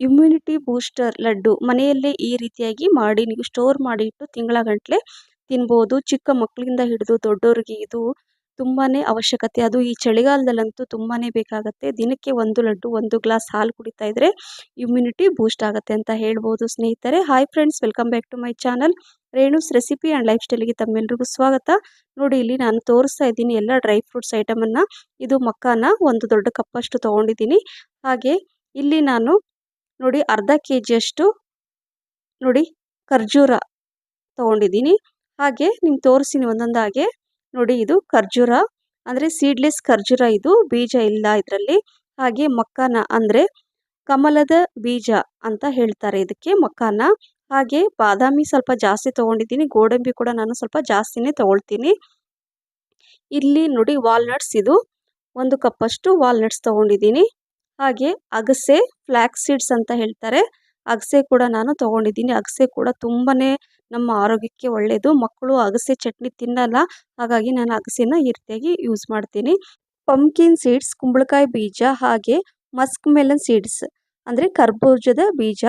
Immunity booster laddu ಮನೆಯಲ್ಲೇ ಈ ರೀತಿಯಾಗಿ ಮಾಡಿ ನೀವು ಸ್ಟೋರ್ ಮಾಡಿ ಇಟ್ಟು ತಿಂಗಳ ಗಂಟಲೆ ತಿನ್ಬೋದು. ಚಿಕ್ಕ ಮಕ್ಕಳಿಂದ ಹಿಡಿದು ದೊಡ್ಡವರಿಗೆ ಇದು ತುಂಬಾ ಅವಶ್ಯಕತೆ. ಅದು ಈ ಚಳಿಗಾಲದಲ್ಲಂತೂ ತುಂಬಾ ಬೇಕಾಗುತ್ತೆ. ದಿನಕ್ಕೆ ಒಂದು ಲಡ್ಡು, ಒಂದು ಗ್ಲಾಸ್ ಹಾಲು ಕುಡಿತಾ ಇದ್ದರೆ ಇಮ್ಯುನಿಟಿ ಬೂಸ್ಟ್ ಆಗುತ್ತೆ ಅಂತ ಹೇಳ್ಬೋದು ಸ್ನೇಹಿತರೆ. Hi friends welcome back to my channel Renu's recipe and life ಸ್ಟೈಲಿಗೆ ತಮ್ಮೆಲ್ಲರಿಗೂ ಸ್ವಾಗತ. ನೋಡಿ, ಇಲ್ಲಿ ನಾನು ತೋರಿಸ್ತಾ ಇದ್ದೀನಿ ಎಲ್ಲ ಡ್ರೈ ಫ್ರೂಟ್ಸ್ ಐಟಮನ್ನು ಇದು ಮಕ್ಕಾನ ಒಂದು ದೊಡ್ಡ ಕಪ್ಪಷ್ಟು ತೊಗೊಂಡಿದ್ದೀನಿ. ಹಾಗೆ ಇಲ್ಲಿ ನಾನು ನೋಡಿ ಅರ್ಧ ಕೆ ಜಿಯಷ್ಟು ನೋಡಿ ಖರ್ಜೂರ ತೊಗೊಂಡಿದ್ದೀನಿ. ಹಾಗೆ ನಿಮ್ಗೆ ತೋರಿಸ್ತೀನಿ ಒಂದೊಂದಾಗೆ ನೋಡಿ ಇದು ಖರ್ಜೂರ, ಅಂದರೆ ಸೀಡ್ಲೆಸ್ ಖರ್ಜೂರ ಇದು. ಬೀಜ ಇಲ್ಲ ಇದರಲ್ಲಿ. ಹಾಗೆ ಮಕ್ಕಾನ, ಅಂದರೆ ಕಮಲದ ಬೀಜ ಅಂತ ಹೇಳ್ತಾರೆ ಇದಕ್ಕೆ ಮಕ್ಕಾನ. ಹಾಗೆ ಬಾದಾಮಿ ಸ್ವಲ್ಪ ಜಾಸ್ತಿ ತೊಗೊಂಡಿದ್ದೀನಿ. ಗೋಡಂಬಿ ಕೂಡ ನಾನು ಸ್ವಲ್ಪ ಜಾಸ್ತಿನೇ ತೊಗೊಳ್ತೀನಿ. ಇಲ್ಲಿ ನೋಡಿ ವಾಲ್ನಟ್ಸ್ ಇದು. ಒಂದು ಕಪ್ಪಷ್ಟು ವಾಲ್ನಟ್ಸ್ ತೊಗೊಂಡಿದ್ದೀನಿ. ಹಾಗೆ ಅಗಸೆ ಫ್ಲ್ಯಾಕ್ಸ್ ಸೀಡ್ಸ್ ಅಂತ ಹೇಳ್ತಾರೆ. ಅಗಸೆ ಕೂಡ ನಾನು ತೊಗೊಂಡಿದ್ದೀನಿ. ಅಗಸೆ ಕೂಡ ತುಂಬಾ ನಮ್ಮ ಆರೋಗ್ಯಕ್ಕೆ ಒಳ್ಳೆಯದು ಮಕ್ಕಳು ಅಗಸೆ ಚಟ್ನಿ ತಿನ್ನಲ್ಲ. ಹಾಗಾಗಿ ನಾನು ಅಗಸೆನ ಈ ಯೂಸ್ ಮಾಡ್ತೀನಿ. ಪಂಪ್ಕಿನ್ ಸೀಡ್ಸ್ ಕುಂಬಳಕಾಯಿ ಬೀಜ ಹಾಗೆ ಮಸ್ಕ್ ಮೆಲನ್ ಸೀಡ್ಸ್ ಅಂದರೆ ಕರ್ಬೂಜದ ಬೀಜ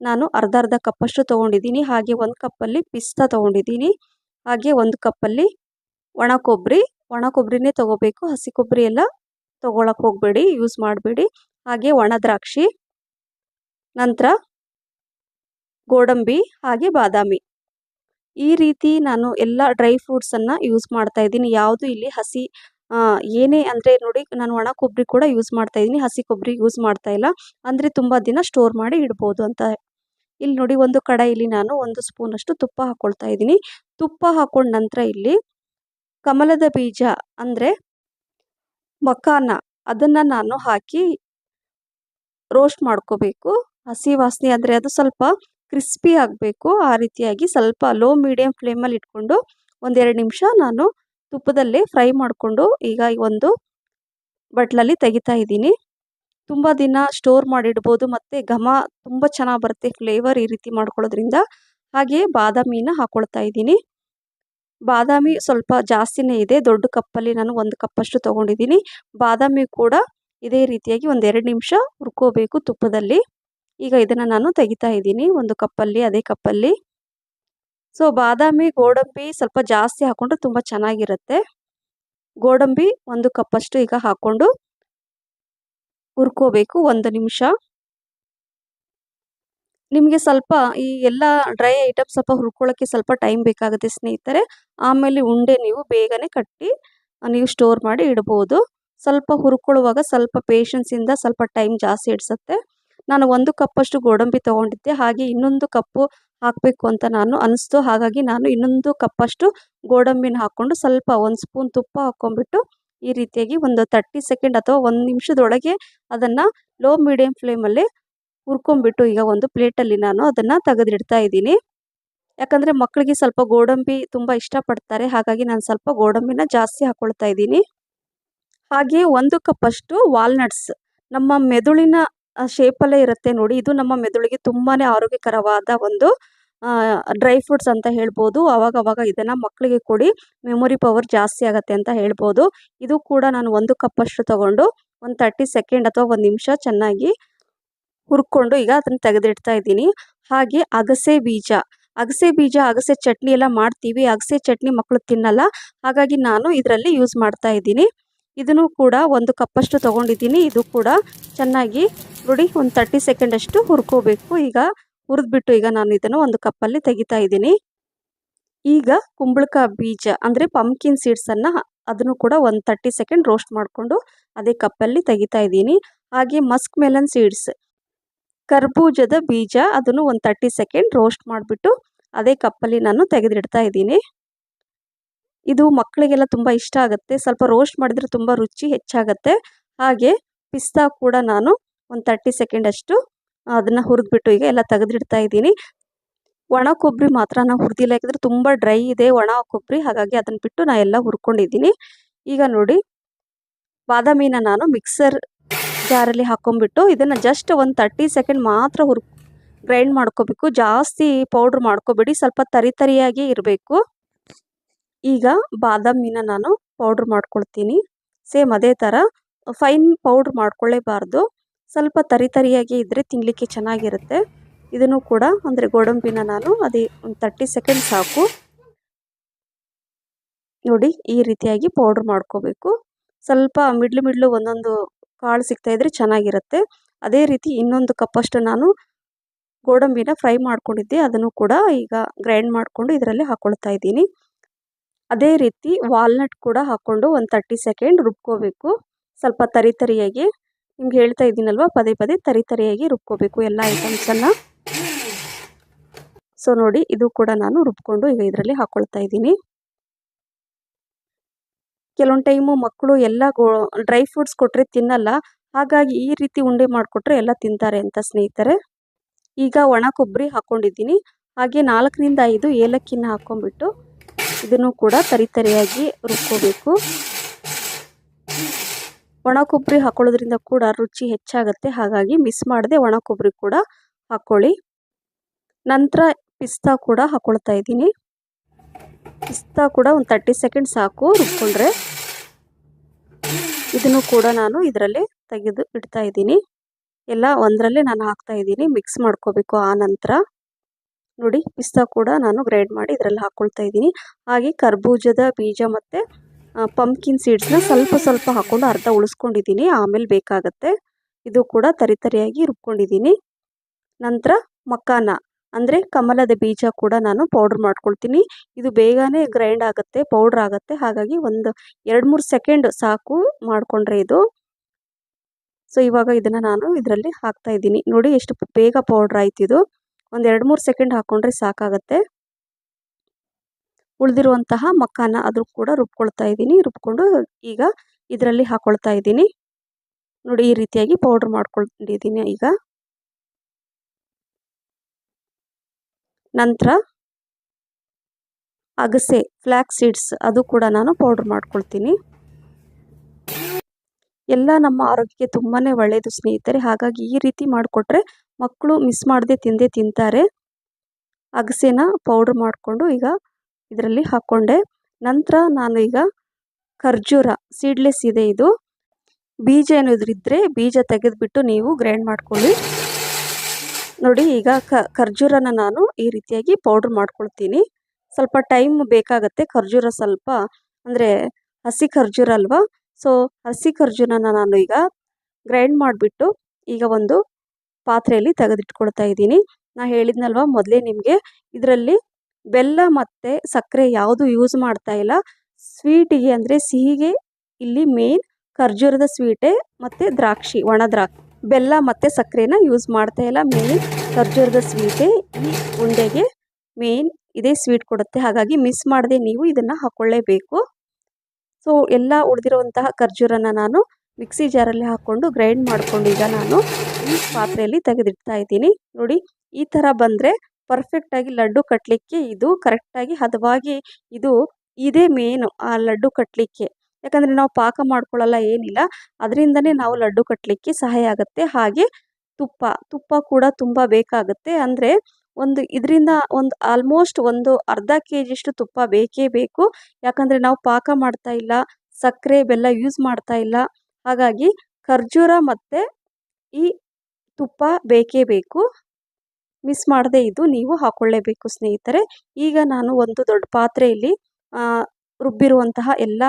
ನಾನು ಅರ್ಧ ಅರ್ಧ ಕಪ್ಪಷ್ಟು ತೊಗೊಂಡಿದ್ದೀನಿ. ಹಾಗೆ ಒಂದು ಕಪ್ಪಲ್ಲಿ ಪಿಸ್ತಾ ತೊಗೊಂಡಿದ್ದೀನಿ. ಹಾಗೆ ಒಂದು ಕಪ್ಪಲ್ಲಿ ಒಣ ಕೊಬ್ಬರಿ ಒಣ ಕೊಬ್ಬರಿನೇ ತೊಗೋಬೇಕು. ಹಸಿ ಕೊಬ್ಬರಿ ಎಲ್ಲ ತೊಗೊಳಕ್ಕೆ ಹೋಗಬೇಡಿ. ಯೂಸ್ ಮಾಡಬೇಡಿ. ಹಾಗೆ ಒಣದ್ರಾಕ್ಷಿ ನಂತರ ಗೋಡಂಬಿ ಹಾಗೆ ಬಾದಾಮಿ. ಈ ರೀತಿ ನಾನು ಎಲ್ಲ ಡ್ರೈ ಫ್ರೂಟ್ಸನ್ನು ಯೂಸ್ ಮಾಡ್ತಾ ಇದ್ದೀನಿ. ಯಾವುದು ಇಲ್ಲಿ ಹಸಿ ಏನೇ ಅಂದರೆ ನೋಡಿ ನಾನು ಒಣ ಕೊಬ್ಬರಿ ಕೂಡ ಯೂಸ್ ಮಾಡ್ತಾ ಇದ್ದೀನಿ. ಹಸಿ ಕೊಬ್ಬರಿ ಯೂಸ್ ಮಾಡ್ತಾ ಇಲ್ಲ. ಅಂದರೆ ತುಂಬ ದಿನ ಸ್ಟೋರ್ ಮಾಡಿ ಇಡ್ಬೋದು ಅಂತ. ಇಲ್ಲಿ ನೋಡಿ ಒಂದು ಕಡಾಯಿಲಿ ನಾನು ಒಂದು ಸ್ಪೂನಷ್ಟು ತುಪ್ಪ ಹಾಕ್ಕೊಳ್ತಾ ಇದ್ದೀನಿ. ತುಪ್ಪ ಹಾಕೊಂಡ ನಂತರ ಇಲ್ಲಿ ಕಮಲದ ಬೀಜ ಅಂದರೆ ಮಕಾನ, ಅದನ್ನು ನಾನು ಹಾಕಿ ರೋಸ್ಟ್ ಮಾಡ್ಕೋಬೇಕು. ಹಸಿ ವಾಸನೆ ಆದರೆ ಅದು ಸ್ವಲ್ಪ ಕ್ರಿಸ್ಪಿ ಆಗಬೇಕು. ಆ ರೀತಿಯಾಗಿ ಸ್ವಲ್ಪ ಲೋ ಮೀಡಿಯಮ್ ಫ್ಲೇಮಲ್ಲಿ ಇಟ್ಕೊಂಡು ಒಂದೆರಡು ನಿಮಿಷ ನಾನು ತುಪ್ಪದಲ್ಲೇ ಫ್ರೈ ಮಾಡಿಕೊಂಡು ಈಗ ಒಂದು ಬಟ್ಲಲ್ಲಿ ತೆಗಿತಾ ಇದ್ದೀನಿ. ತುಂಬ ದಿನ ಸ್ಟೋರ್ ಮಾಡಿಡ್ಬೋದು ಮತ್ತು ಘಮ ತುಂಬ ಚೆನ್ನಾಗಿ ಬರುತ್ತೆ ಫ್ಲೇವರ್ ಈ ರೀತಿ ಮಾಡ್ಕೊಳ್ಳೋದ್ರಿಂದ. ಹಾಗೆ ಬಾದಾಮಿನ ಹಾಕ್ಕೊಳ್ತಾ ಇದ್ದೀನಿ. ಬಾದಾಮಿ ಸ್ವಲ್ಪ ಜಾಸ್ತಿನೇ ಇದೆ. ದೊಡ್ಡ ಕಪ್ಪಲ್ಲಿ ನಾನು ಒಂದು ಕಪ್ಪಷ್ಟು ತೊಗೊಂಡಿದ್ದೀನಿ. ಬಾದಾಮಿ ಕೂಡ ಇದೇ ರೀತಿಯಾಗಿ ಒಂದು ಎರಡು ನಿಮಿಷ ಹುರ್ಕೋಬೇಕು ತುಪ್ಪದಲ್ಲಿ. ಈಗ ಇದನ್ನು ನಾನು ತೆಗಿತಾ ಇದ್ದೀನಿ, ಒಂದು ಕಪ್ಪಲ್ಲಿ, ಅದೇ ಕಪ್ಪಲ್ಲಿ. ಸೊ ಬಾದಾಮಿ, ಗೋಡಂಬಿ ಸ್ವಲ್ಪ ಜಾಸ್ತಿ ಹಾಕ್ಕೊಂಡ್ರೆ ತುಂಬ ಚೆನ್ನಾಗಿರುತ್ತೆ. ಗೋಡಂಬಿ ಒಂದು ಕಪ್ಪಷ್ಟು ಈಗ ಹಾಕ್ಕೊಂಡು ಹುರ್ಕೋಬೇಕು ಒಂದು ನಿಮಿಷ. ನಿಮಗೆ ಸ್ವಲ್ಪ ಈ ಎಲ್ಲ ಡ್ರೈ ಐಟಮ್ ಸ್ವಲ್ಪ ಹುರ್ಕೊಳ್ಳೋಕ್ಕೆ ಸ್ವಲ್ಪ ಟೈಮ್ ಬೇಕಾಗುತ್ತೆ ಸ್ನೇಹಿತರೆ. ಆಮೇಲೆ ಉಂಡೆ ನೀವು ಬೇಗನೆ ಕಟ್ಟಿ, ನೀವು ಸ್ಟೋರ್ ಮಾಡಿ ಇಡ್ಬೋದು. ಸ್ವಲ್ಪ ಹುರ್ಕೊಳ್ಳುವಾಗ ಸ್ವಲ್ಪ ಪೇಷನ್ಸಿಂದ ಸ್ವಲ್ಪ ಟೈಮ್ ಜಾಸ್ತಿ ಹಿಡಿಸುತ್ತೆ. ನಾನು ಒಂದು ಕಪ್ಪಷ್ಟು ಗೋಡಂಬಿ ತೊಗೊಂಡಿದ್ದೆ, ಹಾಗೆ ಇನ್ನೊಂದು ಕಪ್ಪು ಹಾಕಬೇಕು ಅಂತ ನಾನು ಅನಿಸ್ತು. ಹಾಗಾಗಿ ನಾನು ಇನ್ನೊಂದು ಕಪ್ಪಷ್ಟು ಗೋಡಂಬಿನ ಹಾಕ್ಕೊಂಡು ಸ್ವಲ್ಪ ಒಂದು ಸ್ಪೂನ್ ತುಪ್ಪ ಹಾಕ್ಕೊಂಬಿಟ್ಟು ಈ ರೀತಿಯಾಗಿ ಒಂದು ತರ್ಟಿ ಸೆಕೆಂಡ್ ಅಥವಾ ಒಂದು ನಿಮಿಷದೊಳಗೆ ಅದನ್ನು ಲೋ ಮೀಡಿಯಮ್ ಫ್ಲೇಮಲ್ಲಿ ಹುರ್ಕೊಂಬಿಟ್ಟು ಈಗ ಒಂದು ಪ್ಲೇಟಲ್ಲಿ ನಾನು ಅದನ್ನು ತೆಗೆದಿಡ್ತಾ ಇದ್ದೀನಿ. ಯಾಕಂದರೆ ಮಕ್ಕಳಿಗೆ ಸ್ವಲ್ಪ ಗೋಡಂಬಿ ತುಂಬ ಇಷ್ಟಪಡ್ತಾರೆ, ಹಾಗಾಗಿ ನಾನು ಸ್ವಲ್ಪ ಗೋಡಂಬಿನ ಜಾಸ್ತಿ ಹಾಕ್ಕೊಳ್ತಾ ಇದ್ದೀನಿ. ಹಾಗೆ ಒಂದು ಕಪ್ಪಷ್ಟು ವಾಲ್ನಟ್ಸ್ ನಮ್ಮ ಮೆದುಳಿನ ಶೇಪಲ್ಲೇ ಇರುತ್ತೆ ನೋಡಿ. ಇದು ನಮ್ಮ ಮೆದುಳಿಗೆ ತುಂಬಾ ಆರೋಗ್ಯಕರವಾದ ಒಂದು ಡ್ರೈ ಫ್ರೂಟ್ಸ್ ಅಂತ ಹೇಳ್ಬೋದು. ಅವಾಗ ಅವಾಗ ಇದನ್ನು ಮಕ್ಕಳಿಗೆ ಕೊಡಿ. ಮೆಮೊರಿ ಪವರ್ ಜಾಸ್ತಿ ಆಗುತ್ತೆ ಅಂತ ಹೇಳ್ಬೋದು. ಇದು ಕೂಡ ನಾನು ಒಂದು ಕಪ್ಪಷ್ಟು ತೊಗೊಂಡು ಒಂದು ತರ್ಟಿ ಸೆಕೆಂಡ್ ಅಥವಾ ಒಂದು ನಿಮಿಷ ಚೆನ್ನಾಗಿ ಹುರ್ಕೊಂಡು ಈಗ ಅದನ್ನು ತೆಗೆದಿಡ್ತಾ ಇದ್ದೀನಿ. ಹಾಗೆ ಅಗಸೆ ಬೀಜ. ಅಗಸೆ ಬೀಜ, ಅಗಸೆ ಚಟ್ನಿ ಎಲ್ಲ ಮಾಡ್ತೀವಿ. ಅಗಸೆ ಚಟ್ನಿ ಮಕ್ಕಳು ತಿನ್ನಲ್ಲ. ಹಾಗಾಗಿ ನಾನು ಇದರಲ್ಲಿ ಯೂಸ್ ಮಾಡ್ತಾ ಇದ್ದೀನಿ. ಇದನ್ನು ಕೂಡ ಒಂದು ಕಪ್ಪಷ್ಟು ತೊಗೊಂಡಿದ್ದೀನಿ. ಇದು ಕೂಡ ಚೆನ್ನಾಗಿ ನೋಡಿ, ಒಂದು ತರ್ಟಿ ಸೆಕೆಂಡಷ್ಟು ಹುರ್ಕೋಬೇಕು. ಈಗ ಹುರಿದ್ಬಿಟ್ಟು ಈಗ ನಾನು ಇದನ್ನು ಒಂದು ಕಪ್ಪಲ್ಲಿ ತೆಗಿತಾ ಇದ್ದೀನಿ. ಈಗ ಕುಂಬಳಕಾಯಿ ಬೀಜ ಅಂದರೆ ಪಂಪ್ಕಿನ್ ಸೀಡ್ಸನ್ನು ಅದನ್ನು ಕೂಡ ಒಂದು ತರ್ಟಿ ಸೆಕೆಂಡ್ ರೋಸ್ಟ್ ಮಾಡಿಕೊಂಡು ಅದೇ ಕಪ್ಪಲ್ಲಿ ತೆಗಿತಾ ಇದ್ದೀನಿ. ಹಾಗೆ ಮಸ್ಕ್ ಮೆಲನ್ ಸೀಡ್ಸ್ ಕರ್ಬೂಜದ ಬೀಜ ಅದನ್ನು ಒಂದು ತರ್ಟಿ ಸೆಕೆಂಡ್ ರೋಸ್ಟ್ ಮಾಡಿಬಿಟ್ಟು ಅದೇ ಕಪ್ಪಲ್ಲಿ ನಾನು ತೆಗೆದಿಡ್ತಾ ಇದ್ದೀನಿ. ಇದು ಮಕ್ಕಳಿಗೆಲ್ಲ ತುಂಬ ಇಷ್ಟ ಆಗುತ್ತೆ. ಸ್ವಲ್ಪ ರೋಸ್ಟ್ ಮಾಡಿದರೆ ತುಂಬ ರುಚಿ ಹೆಚ್ಚಾಗುತ್ತೆ. ಹಾಗೆ ಪಿಸ್ತಾ ಕೂಡ ನಾನು ಒಂದು ತರ್ಟಿ ಸೆಕೆಂಡ್ ಅಷ್ಟು ಅದನ್ನು ಹುರಿದ್ಬಿಟ್ಟು ಈಗ ಎಲ್ಲ ತೆಗೆದಿಡ್ತಾ ಇದ್ದೀನಿ. ಒಣ ಕೊಬ್ಬರಿ ಮಾತ್ರ ನಾವು ಹುರಿದಿಲ್ಲ, ಯಾಕಂದರೆ ತುಂಬ ಡ್ರೈ ಇದೆ ಒಣ ಕೊಬ್ಬರಿ ಹಾಗಾಗಿ ಅದನ್ನು ಬಿಟ್ಟು ನಾನು ಎಲ್ಲ ಹುರ್ಕೊಂಡಿದ್ದೀನಿ. ಈಗ ನೋಡಿ, ಬಾದಾಮಿನ ನಾನು ಮಿಕ್ಸರ್ ಜಾರಲ್ಲಿ ಹಾಕೊಂಡ್ಬಿಟ್ಟು ಇದನ್ನು ಜಸ್ಟ್ ಒಂದು ತರ್ಟಿ ಸೆಕೆಂಡ್ ಮಾತ್ರ ಹುರ್ ಗ್ರೈಂಡ್ ಮಾಡ್ಕೋಬೇಕು. ಜಾಸ್ತಿ ಪೌಡ್ರ್ ಮಾಡ್ಕೋಬೇಡಿ, ಸ್ವಲ್ಪ ತರಿ ತರಿಯಾಗಿ ಇರಬೇಕು. ಈಗ ಬಾದಾಮಿನ ನಾನು ಪೌಡ್ರ್ ಮಾಡ್ಕೊಳ್ತೀನಿ. ಸೇಮ್ ಅದೇ ಥರ ಫೈನ್ ಪೌಡ್ರ್ ಮಾಡ್ಕೊಳ್ಳೇಬಾರ್ದು ಸ್ವಲ್ಪ ತರಿ ತರಿಯಾಗಿ ಇದ್ದರೆ ತಿನ್ನಲಿಕ್ಕೆ ಚೆನ್ನಾಗಿರುತ್ತೆ. ಇದನ್ನು ಕೂಡ ಅಂದರೆ ಗೋಡಂಬಿನ ನಾನು ಅದೇ ಒಂದು ತರ್ಟಿ ಸೆಕೆಂಡ್ ಸಾಕು. ನೋಡಿ ಈ ರೀತಿಯಾಗಿ ಪೌಡ್ರ್ ಮಾಡ್ಕೋಬೇಕು. ಸ್ವಲ್ಪ ಮಿಡ್ಲು ಮಿಡ್ಲು ಒಂದೊಂದು ಕಾಳು ಸಿಗ್ತಾಯಿದ್ರೆ ಚೆನ್ನಾಗಿರುತ್ತೆ. ಅದೇ ರೀತಿ ಇನ್ನೊಂದು ಕಪ್ಪಷ್ಟು ನಾನು ಗೋಡಂಬಿನ ಫ್ರೈ ಮಾಡ್ಕೊಂಡಿದ್ದೆ. ಅದನ್ನು ಕೂಡ ಈಗ ಗ್ರೈಂಡ್ ಮಾಡಿಕೊಂಡು ಇದರಲ್ಲಿ ಹಾಕ್ಕೊಳ್ತಾ ಇದ್ದೀನಿ. ಅದೇ ರೀತಿ ವಾಲ್ನಟ್ ಕೂಡ ಹಾಕ್ಕೊಂಡು ಒಂದು ತರ್ಟಿ ಸೆಕೆಂಡ್ ರುಬ್ಕೋಬೇಕು. ಸ್ವಲ್ಪ ತರಿ ತರಿಯಾಗಿ. ನಿಮ್ಗೆ ಹೇಳ್ತಾ ಇದ್ದೀನಲ್ವ? ಪದೇ ಪದೇ ತರಿ ತರಿಯಾಗಿ ರುಬ್ಕೋಬೇಕು ಎಲ್ಲ ಐಟಮ್ಸನ್ನು ಸೊ ನೋಡಿ ಇದು ಕೂಡ ನಾನು ರುಬ್ಕೊಂಡು ಈಗ ಇದರಲ್ಲಿ ಹಾಕ್ಕೊಳ್ತಾ ಇದ್ದೀನಿ. ಕೆಲವೊಂದು ಟೈಮು ಮಕ್ಕಳು ಎಲ್ಲ ಗೋ ಡ್ರೈ ಫ್ರೂಟ್ಸ್ ಕೊಟ್ಟರೆ ತಿನ್ನಲ್ಲ. ಹಾಗಾಗಿ ಈ ರೀತಿ ಉಂಡೆ ಮಾಡಿಕೊಟ್ರೆ ಎಲ್ಲ ತಿಂತಾರೆ ಅಂತ ಸ್ನೇಹಿತರೆ. ಈಗ ಒಣ ಕೊಬ್ಬರಿ ಹಾಕ್ಕೊಂಡಿದ್ದೀನಿ ಹಾಗೆ ನಾಲ್ಕರಿಂದ ಐದು ಏಲಕ್ಕಿನ ಹಾಕ್ಕೊಂಬಿಟ್ಟು ಇದನ್ನು ಕೂಡ ತರಿ ತರಿಯಾಗಿ ರುಬ್ಕೋಬೇಕು. ಒಣ ಕೊಬ್ಬರಿ ಹಾಕೊಳ್ಳೋದ್ರಿಂದ ಕೂಡ ರುಚಿ ಹೆಚ್ಚಾಗುತ್ತೆ. ಹಾಗಾಗಿ ಮಿಸ್ ಮಾಡದೆ ಒಣ ಕೊಬ್ಬರಿ ಕೂಡ ಹಾಕ್ಕೊಳ್ಳಿ ನಂತರ ಪಿಸ್ತಾ ಕೂಡ ಹಾಕ್ಕೊಳ್ತಾ ಇದ್ದೀನಿ. ಪಿಸ್ತಾ ಕೂಡ ಒಂದು ತರ್ಟಿ ಸೆಕೆಂಡ್ ಸಾಕು ರುಬ್ಕೊಂಡ್ರೆ. ಇದನ್ನು ಕೂಡ ನಾನು ಇದರಲ್ಲಿ ತೆಗೆದು ಇಡ್ತಾ ಇದ್ದೀನಿ. ಎಲ್ಲ ಒಂದರಲ್ಲೇ ನಾನು ಹಾಕ್ತಾ ಇದ್ದೀನಿ. ಮಿಕ್ಸ್ ಮಾಡ್ಕೋಬೇಕು ಆ ನಂತರ. ನೋಡಿ, ಪಿಸ್ತಾ ಕೂಡ ನಾನು ಗ್ರೈಂಡ್ ಮಾಡಿ ಇದರಲ್ಲಿ ಹಾಕ್ಕೊಳ್ತಾ ಇದ್ದೀನಿ. ಹಾಗೆ ಕರ್ಬೂಜದ ಬೀಜ ಮತ್ತು ಪಂಪ್ಕಿನ್ ಸೀಡ್ಸ್ನ ಸ್ವಲ್ಪ ಸ್ವಲ್ಪ ಹಾಕ್ಕೊಂಡು ಅರ್ಧ ಉಳಿಸ್ಕೊಂಡಿದ್ದೀನಿ. ಆಮೇಲೆ ಬೇಕಾಗತ್ತೆ. ಇದು ಕೂಡ ತರಿತರಿಯಾಗಿ ರುಬ್ಕೊಂಡಿದ್ದೀನಿ. ನಂತರ ಮಕಾನ ಅಂದರೆ ಕಮಲದ ಬೀಜ ಕೂಡ ನಾನು ಪೌಡ್ರ್ ಮಾಡ್ಕೊಳ್ತೀನಿ. ಇದು ಬೇಗನೆ ಗ್ರೈಂಡ್ ಆಗುತ್ತೆ ಪೌಡ್ರ್ ಆಗುತ್ತೆ. ಹಾಗಾಗಿ ಒಂದು ಎರಡು ಮೂರು ಸೆಕೆಂಡ್ ಸಾಕು ಮಾಡಿಕೊಂಡ್ರೆ ಇದು. ಸೊ ಇವಾಗ ಇದನ್ನು ನಾನು ಇದರಲ್ಲಿ ಹಾಕ್ತಾ ಇದ್ದೀನಿ. ನೋಡಿ, ಎಷ್ಟು ಬೇಗ ಪೌಡ್ರ್ ಆಯ್ತಿದು. ಒಂದು ಎರಡು ಮೂರು ಸೆಕೆಂಡ್ ಹಾಕ್ಕೊಂಡ್ರೆ ಸಾಕಾಗತ್ತೆ. ಉಳಿದಿರುವಂತಹ ಮಕ್ಕಾನ ಅದ್ರ ಕೂಡ ರುಬ್ಕೊಳ್ತಾ ಇದ್ದೀನಿ. ರುಬ್ಕೊಂಡು ಈಗ ಇದರಲ್ಲಿ ಹಾಕ್ಕೊಳ್ತಾ ಇದ್ದೀನಿ. ನೋಡಿ, ಈ ರೀತಿಯಾಗಿ ಪೌಡ್ರ್ ಮಾಡ್ಕೊಂಡಿದ್ದೀನಿ ಈಗ. ನಂತರ ಅಗಸೆ ಫ್ಲ್ಯಾಕ್ ಸೀಡ್ಸ್ ಅದು ಕೂಡ ನಾನು ಪೌಡ್ರ್ ಮಾಡ್ಕೊಳ್ತೀನಿ. ಎಲ್ಲ ನಮ್ಮ ಆರೋಗ್ಯಕ್ಕೆ ತುಂಬಾ ಒಳ್ಳೆಯದು ಸ್ನೇಹಿತರೆ. ಹಾಗಾಗಿ ಈ ರೀತಿ ಮಾಡಿಕೊಟ್ರೆ ಮಕ್ಕಳು ಮಿಸ್ ಮಾಡದೆ ತಿಂದೇ ತಿಂತಾರೆ. ಅಗಸೆನ ಪೌಡ್ರ್ ಮಾಡಿಕೊಂಡು ಈಗ ಇದರಲ್ಲಿ ಹಾಕ್ಕೊಂಡೆ ನಂತರ ನಾನು ಈಗ ಖರ್ಜೂರ ಸೀಡ್ಲೆಸ್ ಇದೆ ಇದು. ಬೀಜ ಏನಾದರೂ ಇದ್ದರೆ ಬೀಜ ತೆಗೆದುಬಿಟ್ಟು ನೀವು ಗ್ರೈಂಡ್ ಮಾಡ್ಕೊಳ್ಳಿ. ನೋಡಿ ಈಗ ಖರ್ಜೂರನ ನಾನು ಈ ರೀತಿಯಾಗಿ ಪೌಡ್ರ್ ಮಾಡ್ಕೊಳ್ತೀನಿ. ಸ್ವಲ್ಪ ಟೈಮ್ ಬೇಕಾಗುತ್ತೆ ಖರ್ಜೂರ ಸ್ವಲ್ಪ, ಅಂದರೆ ಹಸಿ ಖರ್ಜೂರ ಅಲ್ವಾ? ಸೊ ಹಸಿ ಖರ್ಜೂರನ ನಾನು ಈಗ ಗ್ರೈಂಡ್ ಮಾಡಿಬಿಟ್ಟು ಈಗ ಒಂದು ಪಾತ್ರೆಯಲ್ಲಿ ತೆಗೆದಿಟ್ಕೊಳ್ತಾ ಇದ್ದೀನಿ. ನಾ ಹೇಳಿದ್ನಲ್ವ ಮೊದಲೇ ನಿಮಗೆ, ಇದರಲ್ಲಿ ಬೆಲ್ಲ ಮತ್ತು ಸಕ್ಕರೆ ಯಾವುದು ಯೂಸ್ ಮಾಡ್ತಾ ಇಲ್ಲ. ಸ್ವೀಟಿಗೆ ಅಂದರೆ ಸಿಹಿಗೆ ಇಲ್ಲಿ ಮೇನ್ ಖರ್ಜೂರದ ಸ್ವೀಟೇ ಮತ್ತು ದ್ರಾಕ್ಷಿ, ಒಣ ದ್ರಾಕ್ಷಿ ಬೆಲ್ಲ ಮತ್ತು ಸಕ್ಕರೆನ ಯೂಸ್ ಮಾಡ್ತಾ ಇಲ್ಲ. ಮೇನ್ ಖರ್ಜೂರದ ಸ್ವೀಟೇ ಈ ಉಂಡೆಗೆ ಮೇನ್ ಇದೇ ಸ್ವೀಟ್ ಕೊಡುತ್ತೆ. ಹಾಗಾಗಿ ಮಿಸ್ ಮಾಡದೆ ನೀವು ಇದನ್ನು ಹಾಕ್ಕೊಳ್ಳೇಬೇಕು ಸೊ ಎಲ್ಲ ಉಳಿದಿರುವಂತಹ ಖರ್ಜೂರನ ನಾನು ಮಿಕ್ಸಿ ಜಾರಲ್ಲಿ ಹಾಕ್ಕೊಂಡು ಗ್ರೈಂಡ್ ಮಾಡಿಕೊಂಡು ಈಗ ನಾನು ಈ ಪಾತ್ರೆಯಲ್ಲಿ ತೆಗೆದಿಡ್ತಾ ಇದ್ದೀನಿ. ನೋಡಿ, ಈ ಥರ ಬಂದರೆ ಪರ್ಫೆಕ್ಟಾಗಿ ಲಡ್ಡು ಕಟ್ಟಲಿಕ್ಕೆ ಇದು ಕರೆಕ್ಟಾಗಿ ಹದವಾಗಿ ಇದು ಇದೇ ಮೇನು ಆ ಲಡ್ಡು ಕಟ್ಟಲಿಕ್ಕೆ ಯಾಕಂದರೆ ನಾವು ಪಾಕ ಮಾಡ್ಕೊಳ್ಳಲ್ಲ ಏನಿಲ್ಲ, ಅದರಿಂದನೇ ನಾವು ಲಡ್ಡು ಕಟ್ಟಲಿಕ್ಕೆ ಸಹಾಯ ಆಗುತ್ತೆ. ಹಾಗೆ ತುಪ್ಪ ತುಪ್ಪ ಕೂಡ ತುಂಬ ಬೇಕಾಗುತ್ತೆ. ಅಂದರೆ ಒಂದು ಇದರಿಂದ ಒಂದು ಆಲ್ಮೋಸ್ಟ್ ಒಂದು ಅರ್ಧ ಕೆ ಜಿಷ್ಟು ತುಪ್ಪ ಬೇಕೇ ಬೇಕು. ಯಾಕಂದರೆ ನಾವು ಪಾಕ ಮಾಡ್ತಾ ಇಲ್ಲ, ಸಕ್ಕರೆ ಬೆಲ್ಲ ಯೂಸ್ ಮಾಡ್ತಾ ಇಲ್ಲ. ಹಾಗಾಗಿ ಖರ್ಜೂರ ಮತ್ತು ಈ ತುಪ್ಪ ಬೇಕೇ ಬೇಕು. ಮಿಸ್ ಮಾಡದೆ ಇದು ನೀವು ಹಾಕ್ಕೊಳ್ಳೇಬೇಕು ಸ್ನೇಹಿತರೆ. ಈಗ ನಾನು ಒಂದು ದೊಡ್ಡ ಪಾತ್ರೆಯಲ್ಲಿ ರುಬ್ಬಿರುವಂತಹ ಎಲ್ಲ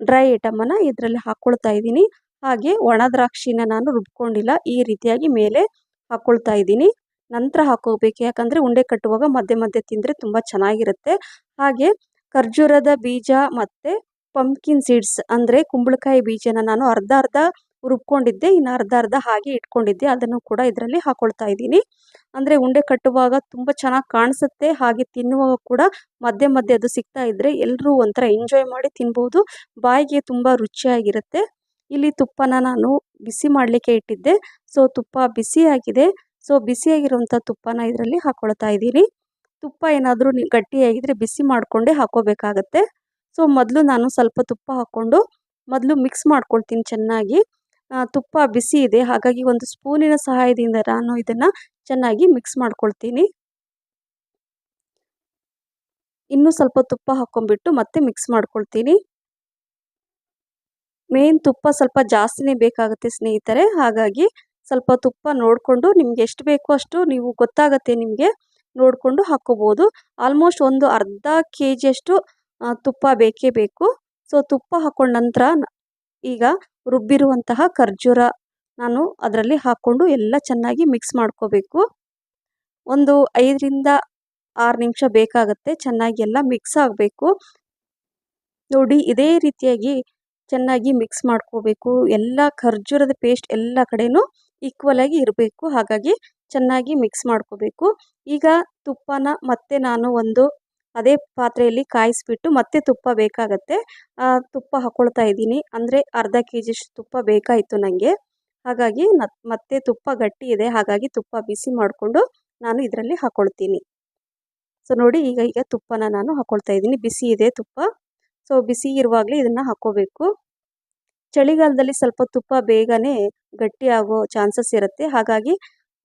ಡ್ರೈ ಐಟಮನ್ನು ಇದರಲ್ಲಿ ಹಾಕ್ಕೊಳ್ತಾ ಇದ್ದೀನಿ. ಹಾಗೆ ಒಣ ದ್ರಾಕ್ಷಿನ ನಾನು ರುಬ್ಕೊಂಡಿಲ್ಲ. ಈ ರೀತಿಯಾಗಿ ಮೇಲೆ ಹಾಕ್ಕೊಳ್ತಾ ಇದ್ದೀನಿ. ನಂತರ ಹಾಕೋಬೇಕು. ಯಾಕಂದರೆ ಉಂಡೆ ಕಟ್ಟುವಾಗ ಮಧ್ಯೆ ಮಧ್ಯೆ ತಿಂದರೆ ತುಂಬ ಚೆನ್ನಾಗಿರುತ್ತೆ. ಹಾಗೆ ಖರ್ಜೂರದ ಬೀಜ ಮತ್ತು ಪಂಪ್ಕಿನ್ ಸೀಡ್ಸ್ ಅಂದರೆ ಕುಂಬಳಕಾಯಿ ಬೀಜನ ನಾನು ಅರ್ಧ ಅರ್ಧ ರುಬ್ಕೊಂಡಿದ್ದೆ, ಇನ್ನು ಅರ್ಧ ಅರ್ಧ ಹಾಗೆ ಇಟ್ಕೊಂಡಿದ್ದೆ, ಅದನ್ನು ಕೂಡ ಇದರಲ್ಲಿ ಹಾಕೊಳ್ತಾ ಇದ್ದೀನಿ. ಅಂದರೆ ಉಂಡೆ ಕಟ್ಟುವಾಗ ತುಂಬ ಚೆನ್ನಾಗಿ ಕಾಣಿಸುತ್ತೆ, ಹಾಗೆ ತಿನ್ನುವಾಗ ಕೂಡ ಮಧ್ಯೆ ಮಧ್ಯೆ ಅದು ಸಿಗ್ತಾ ಇದ್ದರೆ ಎಲ್ಲರೂ ಒಂಥರ ಎಂಜಾಯ್ ಮಾಡಿ ತಿನ್ಬೋದು, ಬಾಯಿಗೆ ತುಂಬ ರುಚಿಯಾಗಿರುತ್ತೆ. ಇಲ್ಲಿ ತುಪ್ಪನ ನಾನು ಬಿಸಿ ಮಾಡಲಿಕ್ಕೆ ಇಟ್ಟಿದ್ದೆ, ಸೊ ತುಪ್ಪ ಬಿಸಿಯಾಗಿದೆ ಸೊ ಬಿಸಿಯಾಗಿರುವಂಥ ತುಪ್ಪನ ಇದರಲ್ಲಿ ಹಾಕೊಳ್ತಾ ಇದ್ದೀನಿ. ತುಪ್ಪ ಏನಾದರೂ ಗಟ್ಟಿಯಾಗಿದ್ದರೆ ಬಿಸಿ ಮಾಡಿಕೊಂಡೇ ಹಾಕ್ಕೋಬೇಕಾಗತ್ತೆ ಸೊ ಮೊದಲು ನಾನು ಸ್ವಲ್ಪ ತುಪ್ಪ ಹಾಕ್ಕೊಂಡು ಮೊದಲು ಮಿಕ್ಸ್ ಮಾಡ್ಕೊಳ್ತೀನಿ ಚೆನ್ನಾಗಿ. ತುಪ್ಪ ಬಿಸಿ ಇದೆ. ಹಾಗಾಗಿ ಒಂದು ಸ್ಪೂನಿನ ಸಹಾಯದಿಂದ ನಾನು ಇದನ್ನು ಚೆನ್ನಾಗಿ ಮಿಕ್ಸ್ ಮಾಡ್ಕೊಳ್ತೀನಿ. ಇನ್ನೂ ಸ್ವಲ್ಪ ತುಪ್ಪ ಹಾಕ್ಕೊಂಡ್ಬಿಟ್ಟು ಮತ್ತೆ ಮಿಕ್ಸ್ ಮಾಡ್ಕೊಳ್ತೀನಿ. ಮೇನ್ ತುಪ್ಪ ಸ್ವಲ್ಪ ಜಾಸ್ತಿನೇ ಬೇಕಾಗುತ್ತೆ ಸ್ನೇಹಿತರೆ. ಹಾಗಾಗಿ ಸ್ವಲ್ಪ ತುಪ್ಪ ನೋಡಿಕೊಂಡು ನಿಮ್ಗೆ ಎಷ್ಟು ಬೇಕೋ ಅಷ್ಟು ನೀವು ಗೊತ್ತಾಗತ್ತೆ ನಿಮಗೆ ನೋಡಿಕೊಂಡು ಹಾಕ್ಕೋಬೋದು. ಆಲ್ಮೋಸ್ಟ್ ಒಂದು ಅರ್ಧ ಕೆ ಜಿಯಷ್ಟು ತುಪ್ಪ ಬೇಕೇ ಬೇಕು. ಸೊ ತುಪ್ಪ ಹಾಕೊಂಡ ನಂತರ ಈಗ ರುಬ್ಬಿರುವಂತಹ ಖರ್ಜೂರ ನಾನು ಅದರಲ್ಲಿ ಹಾಕ್ಕೊಂಡು ಎಲ್ಲ ಚೆನ್ನಾಗಿ ಮಿಕ್ಸ್ ಮಾಡ್ಕೋಬೇಕು. ಒಂದು ಐದರಿಂದ ಆರು ನಿಮಿಷ ಬೇಕಾಗುತ್ತೆ, ಚೆನ್ನಾಗಿ ಎಲ್ಲ ಮಿಕ್ಸ್ ಆಗಬೇಕು. ನೋಡಿ, ಇದೇ ರೀತಿಯಾಗಿ ಚೆನ್ನಾಗಿ ಮಿಕ್ಸ್ ಮಾಡ್ಕೋಬೇಕು. ಎಲ್ಲ ಖರ್ಜೂರದ ಪೇಸ್ಟ್ ಎಲ್ಲ ಕಡೆನೂ ಈಕ್ವಲಾಗಿ ಇರಬೇಕು. ಹಾಗಾಗಿ ಚೆನ್ನಾಗಿ ಮಿಕ್ಸ್ ಮಾಡ್ಕೋಬೇಕು. ಈಗ ತುಪ್ಪನ ಮತ್ತೆ ನಾನು ಒಂದು ಅದೇ ಪಾತ್ರೆಯಲ್ಲಿ ಕಾಯಿಸಿಬಿಟ್ಟು ಮತ್ತೆ ತುಪ್ಪ ಬೇಕಾಗತ್ತೆ. ತುಪ್ಪ ಹಾಕ್ಕೊಳ್ತಾ ಇದ್ದೀನಿ. ಅಂದರೆ ಅರ್ಧ ಕೆ ಜಿಷ್ಟು ತುಪ್ಪ ಬೇಕಾಯಿತು ನನಗೆ ಹಾಗಾಗಿ ಮತ್ತೆ ತುಪ್ಪ ಗಟ್ಟಿ ಇದೆ. ಹಾಗಾಗಿ ತುಪ್ಪ ಬಿಸಿ ಮಾಡಿಕೊಂಡು ನಾನು ಇದರಲ್ಲಿ ಹಾಕ್ಕೊಳ್ತೀನಿ ಸೊ, ನೋಡಿ ಈಗ ಈಗ ತುಪ್ಪನ ನಾನು ಹಾಕ್ಕೊಳ್ತಾ ಇದ್ದೀನಿ. ಬಿಸಿ ಇದೆ ತುಪ್ಪ. ಸೊ, ಬಿಸಿ ಇರುವಾಗಲೇ ಇದನ್ನು ಹಾಕ್ಕೋಬೇಕು ಚಳಿಗಾಲದಲ್ಲಿ ಸ್ವಲ್ಪ ತುಪ್ಪ ಬೇಗನೆ ಗಟ್ಟಿ ಆಗೋ ಚಾನ್ಸಸ್ ಇರುತ್ತೆ. ಹಾಗಾಗಿ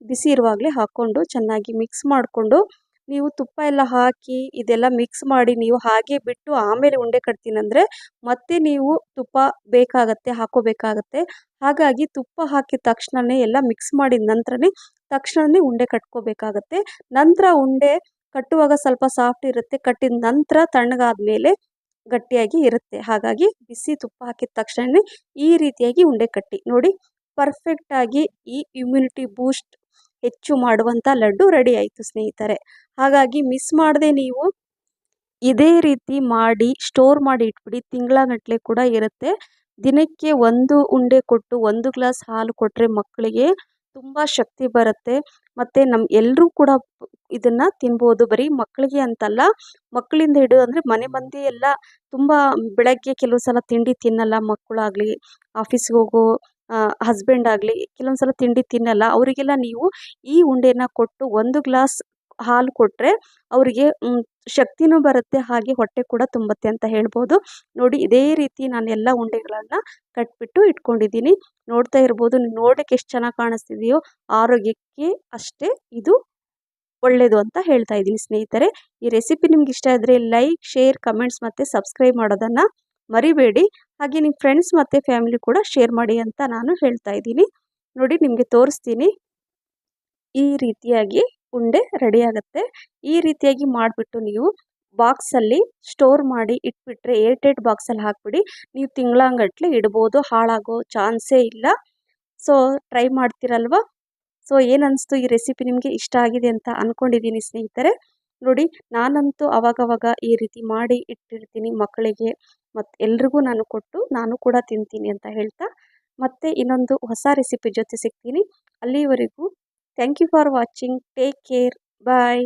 ಬಿಸಿ ಇರುವಾಗಲೇ ಹಾಕ್ಕೊಂಡು ಚೆನ್ನಾಗಿ ಮಿಕ್ಸ್ ಮಾಡಿಕೊಂಡು ನೀವು ತುಪ್ಪ ಎಲ್ಲ ಹಾಕಿ ಇದೆಲ್ಲ ಮಿಕ್ಸ್ ಮಾಡಿ ನೀವು ಹಾಗೆ ಬಿಟ್ಟು ಆಮೇಲೆ ಉಂಡೆ ಕಟ್ತೀನಂದರೆ ಮತ್ತೆ ನೀವು ತುಪ್ಪ ಬೇಕಾಗತ್ತೆ, ಹಾಕೋಬೇಕಾಗತ್ತೆ. ಹಾಗಾಗಿ ತುಪ್ಪ ಹಾಕಿದ ತಕ್ಷಣವೇ ಎಲ್ಲ ಮಿಕ್ಸ್ ಮಾಡಿದ ನಂತರನೇ ತಕ್ಷಣವೇ ಉಂಡೆ ಕಟ್ಕೋಬೇಕಾಗತ್ತೆ. ನಂತರ ಉಂಡೆ ಕಟ್ಟುವಾಗ ಸ್ವಲ್ಪ ಸಾಫ್ಟ್ ಇರುತ್ತೆ, ಕಟ್ಟಿದ ನಂತರ ತಣ್ಣಗಾದ ಮೇಲೆ ಗಟ್ಟಿಯಾಗಿ ಇರುತ್ತೆ. ಹಾಗಾಗಿ ಬಿಸಿ ತುಪ್ಪ ಹಾಕಿದ ತಕ್ಷಣವೇ ಈ ರೀತಿಯಾಗಿ ಉಂಡೆ ಕಟ್ಟಿ. ನೋಡಿ ಪರ್ಫೆಕ್ಟಾಗಿ ಈ ಇಮ್ಯುನಿಟಿ ಬೂಸ್ಟ್ ಹೆಚ್ಚು ಮಾಡುವಂಥ ಲಡ್ಡು ರೆಡಿ ಆಯಿತು ಸ್ನೇಹಿತರೆ. ಹಾಗಾಗಿ ಮಿಸ್ ಮಾಡದೆ ನೀವು ಇದೇ ರೀತಿ ಮಾಡಿ ಸ್ಟೋರ್ ಮಾಡಿ ಇಟ್ಬಿಡಿ. ತಿಂಗಳಗಟ್ಟಲೆ ಕೂಡ ಇರುತ್ತೆ. ದಿನಕ್ಕೆ ಒಂದು ಉಂಡೆ ಕೊಟ್ಟು, ಒಂದು ಗ್ಲಾಸ್ ಹಾಲು ಕೊಟ್ಟರೆ ಮಕ್ಕಳಿಗೆ ತುಂಬ ಶಕ್ತಿ ಬರುತ್ತೆ. ಮತ್ತು ನಮ್ಮ ಎಲ್ಲರೂ ಕೂಡ ಇದನ್ನು ತಿನ್ಬೋದು. ಬರೀ ಮಕ್ಕಳಿಗೆ ಅಂತಲ್ಲ, ಮಕ್ಕಳಿಂದ ಹಿಡಿದು ಅಂದರೆ ಮನೆ ಮಂದಿ ಎಲ್ಲ ತುಂಬ ಬೆಳಗ್ಗೆ ಕೆಲವು ಸಲ ತಿಂಡಿ ತಿನ್ನಲ್ಲ ಮಕ್ಕಳಾಗಲಿ ಆಫೀಸ್ಗೆ ಹೋಗೋ ಹಸ್ಬೆಂಡ್ ಆಗಲಿ ಕೆಲವೊಂದು ಸಲ ತಿಂಡಿ ತಿನ್ನಲ್ಲ. ಅವರಿಗೆಲ್ಲ ನೀವು ಈ ಉಂಡೆನ ಕೊಟ್ಟು ಒಂದು ಗ್ಲಾಸ್ ಹಾಲು ಕೊಟ್ಟರೆ ಅವರಿಗೆ ಶಕ್ತಿನೂ ಬರುತ್ತೆ, ಹಾಗೆ ಹೊಟ್ಟೆ ಕೂಡ ತುಂಬುತ್ತೆ ಅಂತ ಹೇಳ್ಬೋದು. ನೋಡಿ, ಇದೇ ರೀತಿ ನಾನು ಎಲ್ಲ ಉಂಡೆಗಳನ್ನು ಕಟ್ಬಿಟ್ಟು ಇಟ್ಕೊಂಡಿದ್ದೀನಿ. ನೋಡ್ತಾ ಇರ್ಬೋದು ನೋಡೋಕ್ಕೆ ಎಷ್ಟು ಚೆನ್ನಾಗಿ ಕಾಣಿಸ್ತಿದೆಯೋ, ಆರೋಗ್ಯಕ್ಕೆ ಅಷ್ಟೇ ಇದು ಒಳ್ಳೆಯದು ಅಂತ ಹೇಳ್ತಾ ಇದ್ದೀನಿ ಸ್ನೇಹಿತರೆ. ಈ ರೆಸಿಪಿ ನಿಮ್ಗೆ ಇಷ್ಟ ಆದರೆ ಲೈಕ್, ಶೇರ್, ಕಮೆಂಟ್ಸ್ ಮತ್ತು ಸಬ್ಸ್ಕ್ರೈಬ್ ಮಾಡೋದನ್ನು ಮರಿಬೇಡಿ. ಹಾಗೆ ನಿಮ್ಮ ಫ್ರೆಂಡ್ಸ್ ಮತ್ತು ಫ್ಯಾಮಿಲಿ ಕೂಡ ಶೇರ್ ಮಾಡಿ ಅಂತ ನಾನು ಹೇಳ್ತಾ ಇದ್ದೀನಿ. ನೋಡಿ ನಿಮಗೆ ತೋರಿಸ್ತೀನಿ. ಈ ರೀತಿಯಾಗಿ ಉಂಡೆ ರೆಡಿ ಆಗುತ್ತೆ. ಈ ರೀತಿಯಾಗಿ ಮಾಡಿಬಿಟ್ಟು ನೀವು ಬಾಕ್ಸಲ್ಲಿ ಸ್ಟೋರ್ ಮಾಡಿ ಇಟ್ಬಿಟ್ರೆ ಏರ್ ಟೈಟ್ ಬಾಕ್ಸಲ್ಲಿ ಹಾಕಿಬಿಡಿ. ನೀವು ತಿಂಗಳಂಗಟ್ಲೆ ಇಡ್ಬೋದು, ಹಾಳಾಗೋ ಚಾನ್ಸೇ ಇಲ್ಲ. ಸೊ ಟ್ರೈ ಮಾಡ್ತೀರಲ್ವ? ಸೊ ಏನು ಈ ರೆಸಿಪಿ ನಿಮಗೆ? ಇಷ್ಟ ಆಗಿದೆ ಅಂತ ಅಂದ್ಕೊಂಡಿದ್ದೀನಿ ಸ್ನೇಹಿತರೆ. ನೋಡಿ, ನಾನಂತೂ ಅವಾಗವಾಗ ಈ ರೀತಿ ಮಾಡಿ ಇಟ್ಟಿರ್ತೀನಿ ಮಕ್ಕಳಿಗೆ. ಮತ್ತು ಎಲ್ರಿಗೂ ನಾನು ಕೊಟ್ಟು ನಾನು ಕೂಡ ತಿಂತೀನಿ ಅಂತ ಹೇಳ್ತಾ, ಮತ್ತೆ ಇನ್ನೊಂದು ಹೊಸ ರೆಸಿಪಿ ಜೊತೆ ಸಿಗ್ತೀನಿ. ಅಲ್ಲಿವರೆಗೂ thank you for watching take care bye